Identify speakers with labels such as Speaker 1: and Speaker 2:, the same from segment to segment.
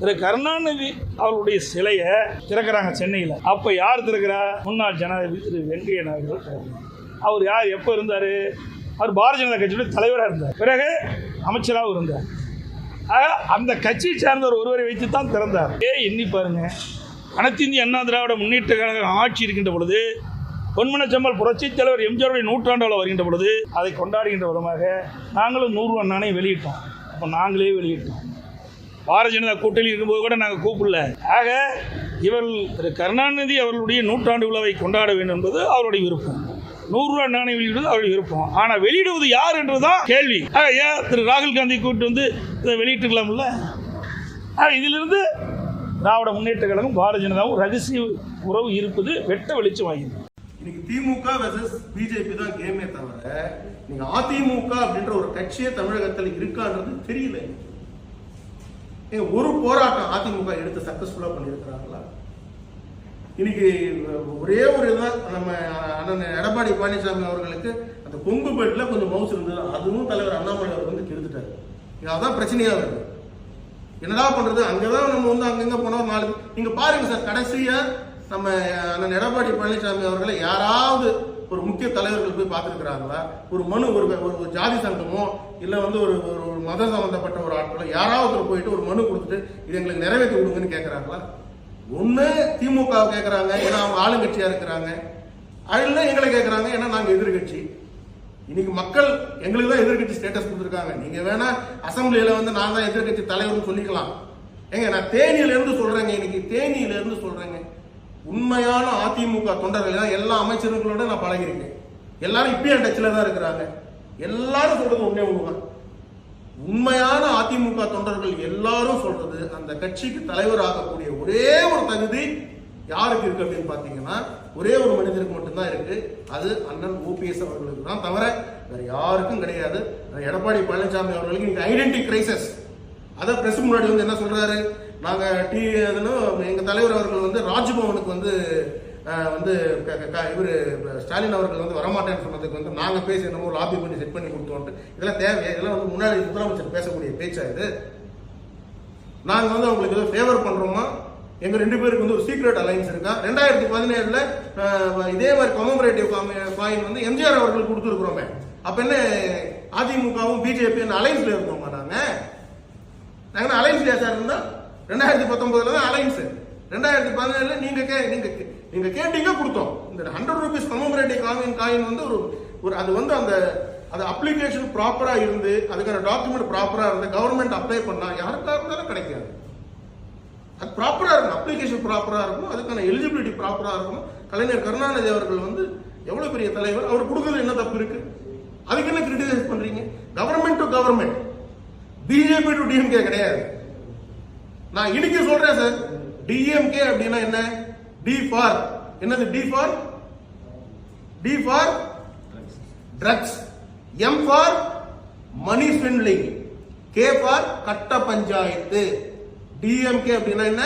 Speaker 1: திரு கருணாநிதி அவருடைய சிலையை திறக்கிறாங்க சென்னையில். அப்போ யார் திறக்கிறா? முன்னாள் ஜனாதிபதி திரு வெங்கைய நாயுடு அவர் யார்? எப்போ இருந்தார்? அவர் பாரதிய ஜனதா கட்சியுடைய தலைவராக இருந்தார். பிறகு அமைச்சராகவும் இருந்தார். ஆக, அந்த கட்சியை சார்ந்தவர் ஒருவரை வைத்து தான் திறந்தார். ஏ எண்ணி பாருங்க. அனைத்து இந்திய அண்ணா திராவிட முன்னேற்ற கழக ஆட்சி இருக்கின்ற பொழுது பொன்மனச்சம்மல் புரட்சித் தலைவர் எம்ஜிஆருடைய நூற்றாண்டாவில் வருகின்ற பொழுது அதை கொண்டாடுகின்ற விதமாக நாங்களும் நூறுரூவா நாணயம் வெளியிட்டோம். அப்போ நாங்களே வெளியிட்டோம். பாரதிய ஜனதா கூட்டணி இருக்கும்போது கூட நாங்கள் கூப்பிடல. ஆக இவர் திரு கருணாநிதி அவர்களுடைய நூற்றாண்டு விழாவை கொண்டாட வேண்டும் என்பது அவருடைய விருப்பம். நூறுரூவா நாணயம் வெளியிடுவது அவருடைய விருப்பம். ஆனால் வெளியிடுவது யார் என்றுதான் கேள்வி. ஆக ஏன் திரு ராகுல் காந்தி கூப்பிட்டு வந்து இதை வெளியிட்டுக்கலாம்ல ஆனால் இதிலிருந்து திராவிட முன்னேற்ற கழகம் பாரதிய ஜனதாவும் ரகசிய உறவு இருப்பது வெட்ட வெளிச்சம் ஆகிறது
Speaker 2: இன்னைக்கு திமுக வெர்சஸ் பிஜேபி தான் கேமே தவிர நீங்க அதிமுக அப்படின்ற ஒரு கட்சியே தமிழகத்தில் இருக்கான்றது தெரியல. ஒரு போராட்டம் அதிமுக எடுத்து சக்சஸ்ஃபுல்லாக பண்ணியிருக்கிறாங்களா? இன்னைக்கு ஒரே ஒரு இதுதான் நம்ம அண்ணன் எடப்பாடி பழனிசாமி அவர்களுக்கு அந்த கொங்கு பெட்ல கொஞ்சம் மவுஸ் இருந்தது. அதுவும் தலைவர் அண்ணாமலை அவர் வந்து கெடுத்துட்டாரு. இது அதான் பிரச்சனையாக வருது. என்னடா அங்கே தான் நம்ம வந்து அங்கங்கே போனோம் நாலு நீங்க பாருங்க சார் கடைசியாக நம்ம அண்ணன் எடப்பாடி பழனிசாமி அவர்களை யாராவது ஒரு முக்கிய தலைவர்கள் போய் பார்த்துருக்குறாங்களா? ஒரு மனு ஒரு ஒரு ஜாதி சங்கமோ இல்லை வந்து ஒரு ஒரு ஒரு மத சம்மந்தப்பட்ட ஒரு ஆட்களோ யாராவது போயிட்டு ஒரு மனு கொடுத்துட்டு இது எங்களுக்கு நிறைவேற்றி கொடுங்கன்னு கேட்குறாங்களா ஒன்று திமுக கேட்குறாங்க ஏன்னா அவங்க ஆளுங்கட்சியாக இருக்கிறாங்க. அதில் எங்களை கேட்குறாங்க ஏன்னா நாங்கள் எதிர்கட்சி. இன்னைக்கு மக்கள் எங்களுக்கு தான் எதிர்கட்சி ஸ்டேட்டஸ் கொடுத்துருக்காங்க. நீங்கள் வேணா அசம்பிளியில் வந்து நான் தான் எதிர்கட்சி தலைவர்னு சொல்லிக்கலாம். ஏங்க நான் தேனியிலேருந்து சொல்கிறேங்க இன்னைக்கு தேனியிலேருந்து இருந்து உண்மையான அதிமுக தொண்டர்கள் எல்லா அமைச்சர்களோட நான் பழகிருக்கேன் எல்லாரும் இப்பயும் டச்சில் தான் இருக்கிறாங்க. எல்லாரும் சொல்றது ஒன்றே ஒன்றுதான் உண்மையான அதிமுக தொண்டர்கள் எல்லாரும் சொல்றது அந்த கட்சிக்கு தலைவர் ஆகக்கூடிய ஒரே ஒரு தகுதி யாருக்கு இருக்கு அப்படின்னு பாத்தீங்கன்னா ஒரே ஒரு மனிதருக்கு மட்டும்தான் இருக்கு. அது அண்ணன் ஓபிஎஸ் அவர்களுக்கு தான் தவிர வேற யாருக்கும் கிடையாது. எடப்பாடி பழனிசாமி அவர்களுக்கு இன்னைக்கு ஐடென்டி கிரைசஸ் அதை பிரஸ் முன்னாடி வந்து என்ன சொல்றாரு? நாங்கள் டி அதுன்னு எங்கள் தலைவர் அவர்கள் வந்து ராஜ்பவனுக்கு வந்து வந்து க- இவரு ஸ்டாலின் அவர்கள் வந்து வரமாட்டேன்னு சொன்னதுக்கு வந்து நாங்கள் பேசி என்னமோ லாபி பண்ணி செட் பண்ணி கொடுத்தோன்ட்டு இதெல்லாம் தேவை இதெல்லாம் வந்து முன்னாடி முதலமைச்சர் பேசக்கூடிய பேச்சா இது? நாங்கள் வந்து அவங்களுக்கு ஏதோ ஃபேவர் பண்ணுறோமா எங்கள் ரெண்டு பேருக்கு வந்து ஒரு சீக்ரெட் அலைன்ஸ் இருக்கா? ரெண்டாயிரத்தி பதினேழில் இதே மாதிரி கொமமரேட்டிவ் காயின் வந்து எம்ஜிஆர் அவர்கள் கொடுத்துருக்குறோமே. அப்போ என்ன அதிமுகவும் பிஜேபி அலைன்ஸில் இருக்கோமா நாங்கள் நாங்கள் அலைன்ஸ் சார் இருந்தால் ரெண்டாயிரத்தி பத்தொன்பதுல தான் அலைன்ஸ். ரெண்டாயிரத்தி பதினேழுல நீங்க கே நீங்க கே- நீங்க கேட்டீங்க கொடுத்தோம். இந்த hundred rupees commemorative coin coin வந்து ஒரு ஒரு அது வந்து அந்த அது அப்ளிகேஷன் ப்ராப்பரா இருந்து அதுக்கான டாக்குமெண்ட் ப்ராப்பரா இருந்து கவர்மெண்ட் அப்ளை பண்ணா யாருக்காக இருந்தாலும் கிடைக்காது. அது ப்ராப்பரா இருக்கணும். அப்ளிகேஷன் ப்ராப்பரா இருக்கணும். அதுக்கான எலிஜிபிலிட்டி ப்ராப்பரா இருக்கணும். கலைஞர் கருணாநிதி அவர்கள் வந்து எவ்வளவு பெரிய தலைவர்? அவர் கொடுக்கறது என்ன தப்பு இருக்கு? அதுக்கு என்ன கிரிட்டிசைஸ் பண்றீங்க? Government to government BJP to DMK கிடையாது. நான் இன்னைக்கு சொல்றேன் சார் டிஎம்கே அப்படின்னா என்ன? டி ஃபார் என்னது D for D for drugs M for money spending K for கட்ட பஞ்சாயத்து. டிஎம்கே அப்படின்னா என்ன?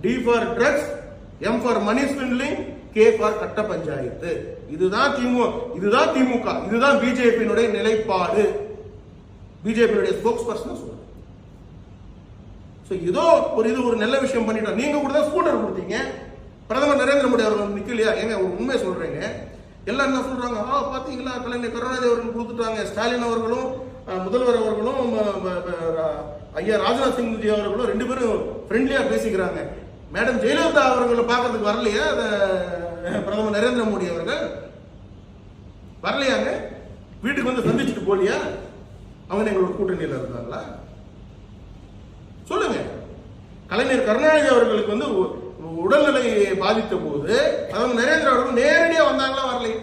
Speaker 2: D for drugs M for money spending K for கட்ட பஞ்சாயத்து. இதுதான் திமுக இதுதான் திமுக. இதுதான் பிஜேபியினுடைய நிலைப்பாடு. பிஜேபியினுடைய ஸ்போக்ஸ் பர்சன் சொல்றேன். ஸோ ஏதோ ஒரு இது ஒரு நல்ல விஷயம் பண்ணிட்டோம். நீங்கள் கூட தான் ஸ்கூட்டர் கொடுத்தீங்க. பிரதமர் நரேந்திர மோடி அவர்கள் நிக்கலையா? ஏங்க உண்மையை உண்மை எல்லாம் என்ன சொல்கிறாங்க ஆ பார்த்தீங்களா கலைஞர் கருணாநிதி அவர்கள் கொடுத்துட்டாங்க. ஸ்டாலின் அவர்களும் முதல்வர் அவர்களும் ஐயா ராஜ்நாத் சிங் ஜி அவர்களும் ரெண்டு பேரும் ஃப்ரெண்ட்லியாக பேசிக்கிறாங்க. மேடம் ஜெயலலிதா அவர்களை பார்க்கறதுக்கு வரலையா? பிரதமர் நரேந்திர மோடி அவர்கள்? வரலையாங்க? வீட்டுக்கு வந்து சந்திச்சுட்டு போலியா? அவங்க எங்களோட கூட்டணியில் இருந்தாங்களா? கலைஞர் கருணாநிதி அவர்களுக்கு வந்து உ- உடல்நிலை பாதித்த போது பிரதமர் நரேந்திர அவர்கள் நேரடியா வந்தாங்களா வரலையா?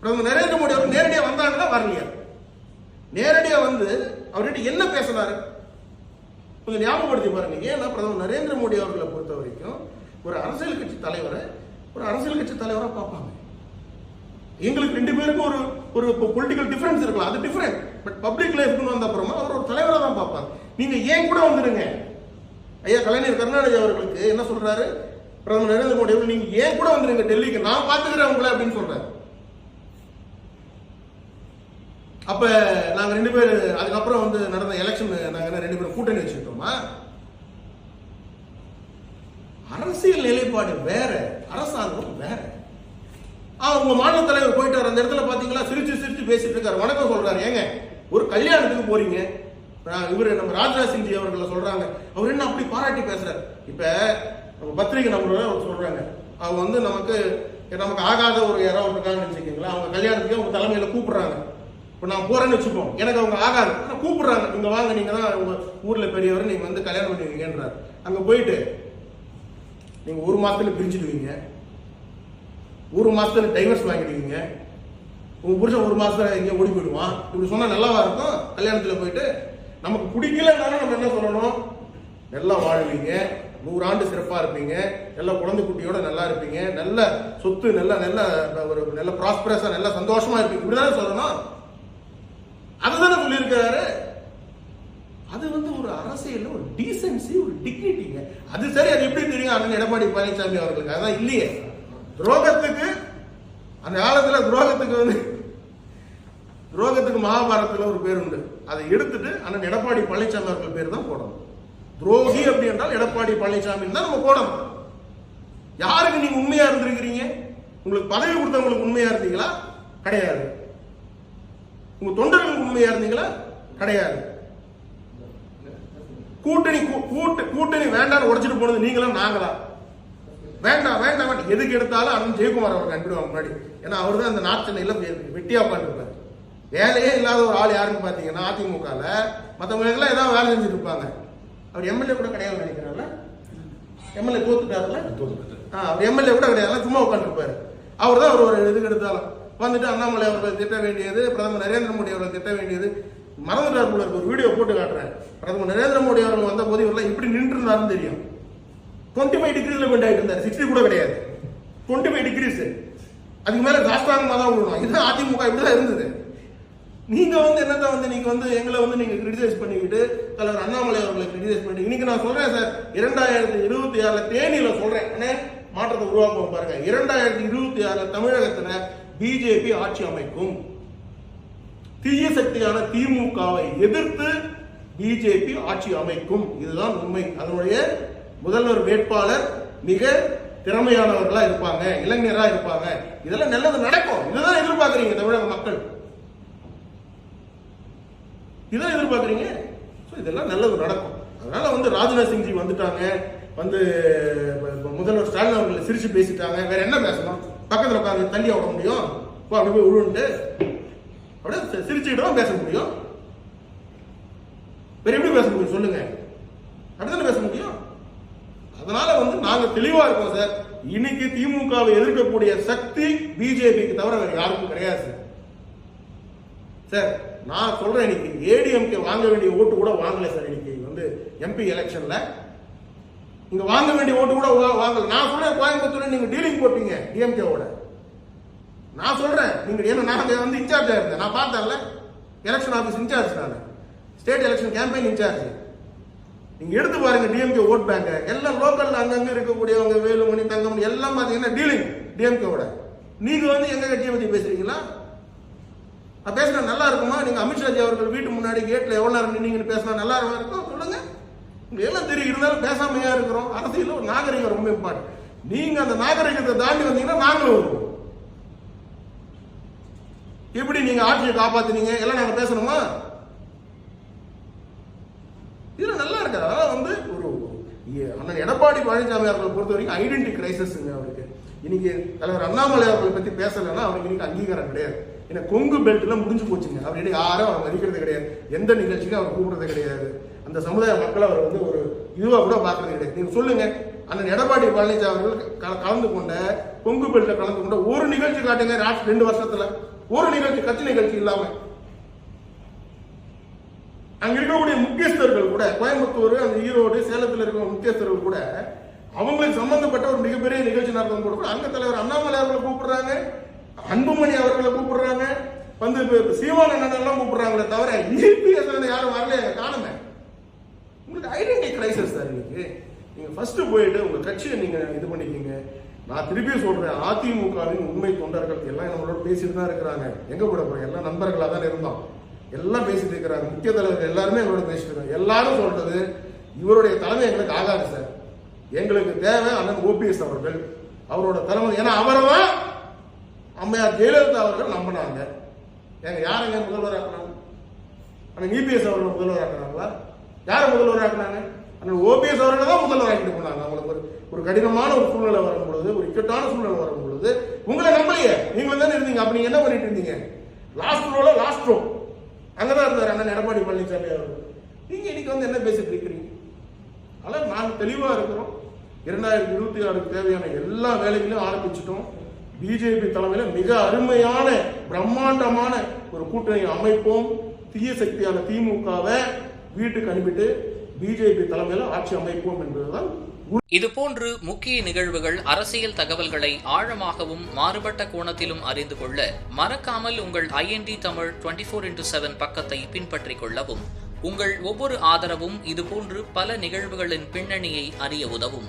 Speaker 2: பிரதமர் நரேந்திர மோடி அவர்கள் நேரடியா வந்தாங்களா வரலையா? நேரடியா வந்து அவர்கிட்ட என்ன பேசினாரு? கொஞ்சம் ஞாபகப்படுத்தி பாருங்க. ஏன்னா பிரதமர் நரேந்திர மோடி அவர்களை பொறுத்த வரைக்கும் ஒரு அரசியல் கட்சி தலைவரை ஒரு அரசியல் கட்சி தலைவராக பார்ப்பாங்க. எங்களுக்கு ரெண்டு பேருக்கும் ஒரு ஒரு பொலிட்டிக்கல் டிஃபரன்ஸ் இருக்கலாம். அது டிஃபரெண்ட் பட் பப்ளிக் லைஃப்னு வந்த அப்புறமா அவர் ஒரு தலைவரை தான் பார்ப்பாங்க. நீங்க ஏன் கூட வந்துடுங்க? ஐயா கலைஞர் கருணாநிதி அவர்களுக்கு என்ன சொல்றாரு? பிரதமர் நரேந்திர மோடி அவர்கள் நீங்க ஏன் கூட வந்துருங்க டெல்லிக்கு? நான் பாத்துக்கிறேன் உங்களை அப்படின்னு சொல்றாரு. அப்ப நாங்க ரெண்டு பேர் அதுக்கப்புறம் வந்து நடந்த எலெக்ஷன் நாங்க என்ன ரெண்டு பேரும் கூட்டணி வச்சுக்கிட்டோமா? அரசியல் நிலைப்பாடு வேற அரசாங்கம் வேற. ஆ உங்க மாநில தலைவர் போயிட்டார். அந்த இடத்துல பாத்தீங்களா? சிரிச்சு சிரிச்சு பேசிட்டு இருக்காரு. வணக்கம் சொல்றாரு. ஏங்க ஒரு கல்யாணத்துக்கு போறீங்க. இவரு நம்ம ராஜ்நாத் சிங்ஜி அவர்களை சொல்றாங்க. அவர் என்ன அப்படி பாராட்டி பேசுறாரு? இப்ப நம்ம பத்திரிகை நம்பர் அவர் சொல்றாங்க. அவங்க வந்து நமக்கு நமக்கு ஆகாத ஒரு யாரோ இருக்காங்கன்னு வச்சுக்கீங்களா அவங்க கல்யாணத்துக்கு அவங்க தலைமையில கூப்பிடுறாங்க. இப்போ நான் போறேன்னு வச்சுப்போம். எனக்கு அவங்க ஆகாது. ஆனா கூப்பிடுறாங்க. இங்க வாங்க நீங்க தான் உங்க ஊர்ல பெரியவர் நீங்க வந்து கல்யாணம் பண்ணுவீங்கன்றாரு அங்க போயிட்டு நீங்க ஒரு மாசத்துல பிரிஞ்சிடுவீங்க ஒரு மாசத்துல டைவர்ஸ் வாங்கிடுவீங்க உங்க புருஷன் ஒரு மாசத்துல எங்கேயும் ஓடி போயிடுவான். இப்படி சொன்னா நல்லாவா இருக்கும்? கல்யாணத்துல போயிட்டு நமக்கு பிடிக்கலனாலும் நம்ம என்ன சொல்லணும்? நல்லா வாழ்வீங்க. நூறு ஆண்டு இருப்பீங்க. நல்ல குழந்தை குட்டியோட நல்லா இருப்பீங்க. நல்ல சொத்து நல்ல நல்ல ஒரு நல்ல ப்ராஸ்பரஸாக நல்ல சந்தோஷமா இருப்பீங்க. இப்படிதானே சொல்லணும்? அதுதானே சொல்லியிருக்கிறாரு. அது வந்து ஒரு அரசியல் ஒரு டீசென்சி ஒரு டிக்னிட்டிங்க அது சரி அது எப்படி தெரியும்? அண்ணன் எடப்பாடி பழனிசாமி அவர்களுக்கு. அதான் இல்லையே. துரோகத்துக்கு அந்த காலத்துல துரோகத்துக்கு வந்து துரோகத்துக்கு மகாபாரதத்தில் ஒரு பேர் உண்டு. அதை எடுத்துட்டு அண்ணன் எடப்பாடி பழனிசாமி அவர்கள் பேர் தான் போடணும். துரோகி அப்படி என்றால் எடப்பாடி பழனிசாமி தான் நம்ம போடணும். யாருக்கு நீங்க உண்மையா இருந்திருக்கிறீங்க? உங்களுக்கு பதவி கொடுத்தவங்களுக்கு உண்மையா இருந்தீங்களா? கிடையாது. உங்க தொண்டர்களுக்கு உண்மையா இருந்தீங்களா? கிடையாது. கூட்டணி கூ- கூட்டு கூட்டணி வேண்டாம்னு உடைச்சிட்டு போனது நீங்களா நாங்களா வேண்டாம் வேண்டாம். எதுக்கு எடுத்தாலும் அண்ணன் ஜெயக்குமார் அவர்கள் அனுப்பிடுவாங்க முன்னாடி. ஏன்னா அவர் தான் அந்த நார்த் சென்னையில வெட்டியா உட்காந்துருப்பாரு வேலையே இல்லாத ஒரு ஆள் யாருன்னு பாத்தீங்கன்னா அதிமுகல மற்றவங்க எல்லாம் ஏதாவது வேலை செஞ்சுட்டு இருப்பாங்க. அவர் எம்எல்ஏ கூட கிடையாது நினைக்கிறாருல? எம்எல்ஏ தோத்துட்டாருல? ஆ, அவர் எம்எல்ஏ கூட கிடையாது சும்மா உட்காந்துருப்பாரு அவர் தான் அவர் ஒரு இதுக்கு எடுத்தாலும் வந்துட்டு அண்ணாமலை அவர்கள் திட்ட வேண்டியது பிரதமர் நரேந்திர மோடி அவர்கள் திட்ட வேண்டியது. மறந்துட்டார் போல ஒரு வீடியோ போட்டு காட்டுறேன். பிரதமர் நரேந்திர மோடி அவர்கள் வந்த போது இவரெல்லாம் இப்படி நின்று இருந்தாருன்னு தெரியும். டுவெண்ட்டி ஃபைவ் டிகிரில பெண்ட் ஆயிட்டு இருந்தார் சிக்ஸ்டி கூட கிடையாது. டுவெண்ட்டி ஃபைவ் டிகிரிஸ் அதுக்கு மேல சாஸ்தாங்கமா தான் விடணும். இதுதான் அதிமுக இப்படிதான் இருந்தது. நீங்க வந்து என்னதான் வந்து நீங்க வந்து எங்களை வந்து நீங்க கிரிட்டிசைஸ் பண்ணிக்கிட்டு தலைவர் அண்ணாமலை அவர்களை கிரிட்டிசைஸ் பண்ணிட்டு இன்னைக்கு நான் சொல்றேன் சார் இரண்டாயிரத்தி இருபத்தி ஆறுல தேனியில சொல்றேன். அண்ணே மாற்றத்தை உருவாக்குவோம் பாருங்க. இரண்டாயிரத்தி இருபத்தி ஆறுல தமிழகத்துல பிஜேபி ஆட்சி அமைக்கும். தீய சக்தியான திமுகவை எதிர்த்து பிஜேபி ஆட்சி அமைக்கும். இதுதான் உண்மை. அதனுடைய முதல்வர் வேட்பாளர் மிக திறமையானவர்களா இருப்பாங்க இளைஞரா இருப்பாங்க. இதெல்லாம் நல்லது நடக்கும். இதுதான் எதிர்பார்க்குறீங்க தமிழக மக்கள். இதான் எதிர்பார்க்குறீங்க? ஸோ இதெல்லாம் நல்லது நடக்கும். அதனால் வந்து ராஜ்நாத் சிங்ஜி வந்துட்டாங்க. வந்து முதல்வர் ஸ்டாலின் அவர்களை சிரித்து பேசிட்டாங்க. வேற என்ன பேசணும்? பக்கத்தில் உட்காந்து தள்ளி விட முடியும். இப்போ அப்படி போய் உழுண்டு அப்படியே சிரிச்சுக்கிட்டு தான் பேச முடியும். வேற எப்படி பேச முடியும்? சொல்லுங்க. அப்படிதானே பேச முடியும்? அதனால வந்து நாங்க தெளிவா இருக்கோம் சார். இன்னைக்கு திமுகவை எதிர்க்கக்கூடிய சக்தி பிஜேபிக்கு தவிர வேற யாருக்கும் கிடையாது சார். சார் நான் சொல்றேன் இன்னைக்கு ஏடிஎம்கே வாங்க வேண்டிய ஓட்டு கூட வாங்கல சார் இன்னைக்கு வந்து எம்பி எலெக்ஷன்ல. இங்க வாங்க வேண்டிய ஓட்டு கூட வாங்கல. நான் சொல்றேன் கோயம்புத்தூர் நீங்க டீலிங் போட்டீங்க டிஎம்கேவோட நான் சொல்றேன் நீங்க ஏன்னா நான் வந்து இன்சார்ஜா இருந்தேன். நான் பார்த்தேன்ல எலெக்ஷன் ஆஃபீஸ் இன்சார்ஜ் நான். State election campaign in charge. நீங்க எடுத்து பாருங்க டிஎம்கே ஓட் பேங்க் எல்லாம் லோக்கல்ல அங்கங்க இருக்கக்கூடியவங்க வேலுமணி தங்கமணி எல்லாம் பாத்தீங்கன்னா டீலிங் டிஎம்கேவோட நீங்க வந்து எங்க கட்சியை பத்தி பேசுறீங்களா? நான் பேசினா நல்லா இருக்குமா? நீங்க அமித்ஷாஜி அவர்கள் வீட்டு முன்னாடி கேட்ல எவ்வளவு நேரம் நின்னீங்கன்னு பேசினா நல்லா இருக்கும்? சொல்லுங்க. எல்லாம் தெரியும் இருந்தாலும் பேசாமையா இருக்கிறோம். அரசியல் ஒரு நாகரிகம் ரொம்ப இம்பார்ட்டன்ட் நீங்க அந்த நாகரிகத்தை தாண்டி வந்தீங்கன்னா நாங்களும் வருவோம். எப்படி நீங்க ஆட்சியை காப்பாத்தினீங்க? எல்லாம் நாங்க பேசணுமா? இதுல நல்லா இருக்கு? அதாவது வந்து ஒரு அண்ணன் எடப்பாடி பழனிசாமி அவர்களை பொறுத்த வரைக்கும் ஐடென்டி கிரைசிஸ்ங்க அவருக்கு. இன்னைக்கு தலைவர் அண்ணாமலை அவர்களை பத்தி பேசலைன்னா அவருக்கு இன்னைக்கு அங்கீகாரம் கிடையாது. ஏன்னா கொங்கு பெல்ட்ல முடிஞ்சு போச்சுங்க. அப்படின்னு யாரும் அவர் மதிக்கிறது கிடையாது. எந்த நிகழ்ச்சிக்கும் அவர் கூப்பிடுறது கிடையாது. அந்த சமுதாய மக்கள் அவர் வந்து ஒரு இதுவாக கூட பார்க்கறது கிடையாது. நீங்க சொல்லுங்க. அந்த எடப்பாடி பழனிசாமி அவர்கள் கலந்து கொண்ட கொங்கு பெல்ட்ல கலந்து கொண்ட ஒரு நிகழ்ச்சி காட்டுங்க ராஷ்டிர- ரெண்டு வருஷத்துல. ஒரு நிகழ்ச்சி கட்சி நிகழ்ச்சி இல்லாம. அங்க இருக்கக்கூடிய முக்கியஸ்தர்கள் கூட கோயம்புத்தூர் அந்த ஈரோடு சேலத்தில் இருக்கிற முக்கியஸ்தர்கள் கூட அவங்களுக்கு சம்பந்தப்பட்ட ஒரு மிகப்பெரிய நிகழ்ச்சி நடத்தும் கூட அங்க தலைவர் அண்ணாமலை அவர்களை கூப்பிடுறாங்க. அன்புமணி அவர்களை கூப்பிடுறாங்க. வந்து சீமான சீமான் எல்லாம் கூப்பிடுறாங்களே தவிர இபிஎஸ் யாரும் வரலையே காணுமே உங்களுக்கு ஐடென்டி கிரைசஸ் சார் இன்னைக்கு. நீங்க ஃபர்ஸ்ட் போயிட்டு உங்க கட்சியை நீங்க இது பண்ணிக்கீங்க. நான் திருப்பி சொல்றேன் அதிமுகவின் உண்மை தொண்டர்கள் எல்லாம் நம்மளோட பேசிட்டு தான் இருக்கிறாங்க. எங்க கூட போறோம் எல்லாம் நண்பர்களாக தான் இருந்தோம். எல்லாம் பேசிட்டு இருக்கிறாங்க. முக்கிய தலைவர்கள் எல்லாருமே எங்களோட பேசிட்டு இருக்காங்க. எல்லாரும் சொல்றது இவருடைய தலைமை எங்களுக்கு ஆகாது சார் எங்களுக்கு தேவை அண்ணன் ஓபிஎஸ் அவர்கள். அவரோட தலைமை ஏன்னா அவரவா தான் அம்மையார் ஜெயலலிதா அவர்கள் நம்பினாங்க. ஏங்க யாருங்க முதல்வர் ஆக்குனாங்க அண்ணன் இபிஎஸ் அவர்கள் முதல்வர் ஆக்குனாங்களா யார் முதல்வர் ஆக்குனாங்க அண்ணன் ஓபிஎஸ் அவர்கள் தான் முதல்வர் ஆக்கிட்டு போனாங்க. அவங்களுக்கு ஒரு ஒரு கடினமான ஒரு சூழ்நிலை வரும் பொழுது ஒரு இக்கட்டான சூழ்நிலை வரும் பொழுது உங்களை நம்பலையே. நீங்களும் தானே இருந்தீங்க. அப்ப நீங்க என்ன பண்ணிட்டு இருந்தீங்க? லாஸ்ட் ரோல லாஸ்ட் ரோ அங்கதான் இருந்தார் அண்ணன் எடப்பாடி பழனிசாமி அவர்கள். நீங்க இன்னைக்கு வந்து என்ன பேசிட்டு இருக்கிறீங்க? அதனால் நாங்கள் தெளிவாக இருக்கிறோம். இரண்டாயிரத்தி இருபத்தி ஆறுக்கு தேவையான எல்லா வேலைகளையும் ஆரம்பிச்சிட்டோம். பிஜேபி தலைமையில் மிக அருமையான பிரம்மாண்டமான ஒரு கூட்டணி அமைப்போம். தீய சக்தியான திமுகவை வீட்டுக்கு அனுப்பிட்டு பிஜேபி தலைமையில் ஆட்சி அமைப்போம் என்பதுதான்
Speaker 3: இதுபோன்று முக்கிய நிகழ்வுகள் அரசியல் தகவல்களை ஆழமாகவும் மாறுபட்ட கோணத்திலும் அறிந்து கொள்ள மறக்காமல் உங்கள் IND Tamil twenty four into seven பக்கத்தை பின்பற்றிக் கொள்ளவும். உங்கள் ஒவ்வொரு ஆதரவும் இதுபோன்று பல நிகழ்வுகளின் பின்னணியை அறிய உதவும்.